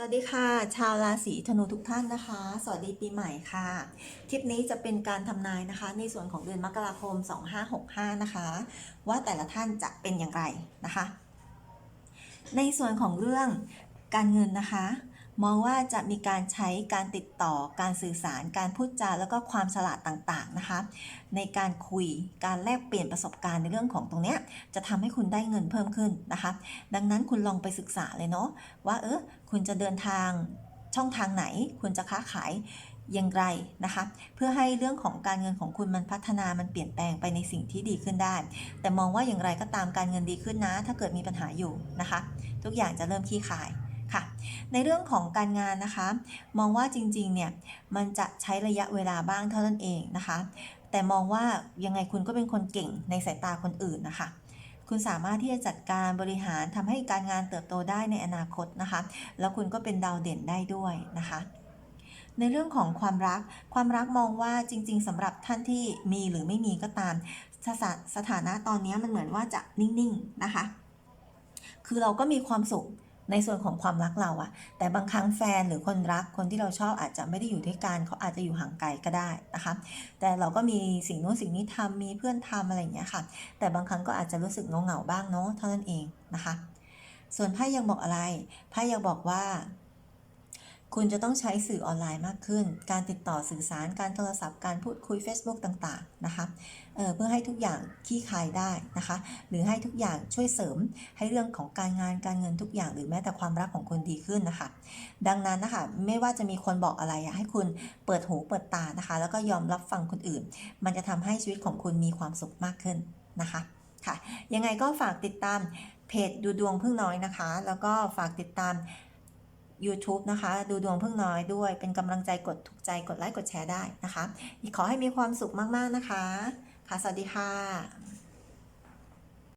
สวัสดีค่ะ ชาวราศีธนูทุกท่านนะคะ สวัสดีปีใหม่ค่ะ คลิปนี้จะเป็นการทำนายนะคะ ในส่วนของเดือนมกราคม 2565 นะคะ ว่าแต่ละท่านจะเป็นอย่างไรนะคะ ในส่วนของเรื่องการเงินนะคะ มองว่าจะมีการใช้การติดต่อการสื่อสาร การพูดจาแล้วก็ความฉลาดต่างๆนะคะ ในการคุยการแลกเปลี่ยนประสบการณ์ในเรื่องของตรงเนี้ยจะทำให้คุณได้เงินเพิ่มขึ้นนะคะ ดังนั้นคุณลองไปศึกษาเลยเนาะว่าเออคุณจะเดินทางช่องทางไหน คุณจะค้าขายอย่างไรนะคะเพื่อให้เรื่องของการเงินของคุณมันพัฒนามันเปลี่ยนแปลงไปในสิ่งที่ดีขึ้นได้ แต่มองว่าอย่างไรก็ตามการเงินดีขึ้นนะ ถ้าเกิดมีปัญหาอยู่นะคะ ทุกอย่างจะเริ่มคลี่คลาย ในเรื่องของการงานนะคะ มองว่าจริงๆเนี่ยมันจะใช้ระยะเวลาบ้างเท่านั้นเองนะคะ แต่มองว่ายังไงคุณก็เป็นคนเก่งในสายตาคนอื่นนะคะคุณสามารถที่จะจัดการบริหารทำให้การงานเติบโตได้ในอนาคตนะคะ แล้วคุณก็เป็นดาวเด่นได้ด้วยนะคะ ในเรื่องของความรัก ความรักมองว่าจริง ๆสำหรับท่านที่มีหรือไม่มีก็ตามสถาสถานะตอนนี้มันเหมือนว่าจะนิ่งๆนะคะ คือเราก็มีความสุข ในส่วนของความรักเราอะแต่บางครั้งแฟนหรือคนรักคนที่เราชอบอาจจะไม่ได้อยู่ด้วยกันเขาอาจจะอยู่ห่างไกลก็ได้นะคะแต่เราก็มีสิ่งโน้นสิ่งนี้ทำมีเพื่อนทำอะไรอย่างเงี้ยค่ะ แต่บางครั้งก็อาจจะรู้สึกเงาเงาบ้างเนาะเท่านั้นเองนะคะ ส่วนไพ่ยังบอกอะไรไพ่ยังบอกว่า คุณจะต้องใช้สื่อออนไลน์มากขึ้น การติดต่อสื่อสาร การโทรศัพท์ การพูดคุย Facebook ต่างๆ นะคะเเพื่อให้ทุกอย่างขี้คายได้นะคะ หรือให้ทุกอย่างช่วยเสริมให้เรื่องของการงาน การเงินทุกอย่าง หรือแม้แต่ความรักของคุณดีขึ้นนะคะ ดังนั้นนะคะ ไม่ว่าจะมีคนบอกอะไรอะให้คุณเปิดหูเปิดตานะคะ แล้วก็ยอมรับฟังคนอื่น มันจะทำให้ชีวิตของคุณมีความสุขมากขึ้นนะคะค่ะ ยังไงก็ฝากติดตามเพจดูดวงพึ่งน้อยนะคะ แล้วก็ฝากติดตาม YouTube นะคะ ดูดวงพึ่งน้อยด้วย เป็นกำลังใจกดถูกใจกดไลค์กดแชร์ได้นะคะ ขอให้มีความสุขมาก ๆ นะคะ ค่ะ สวัสดีค่ะ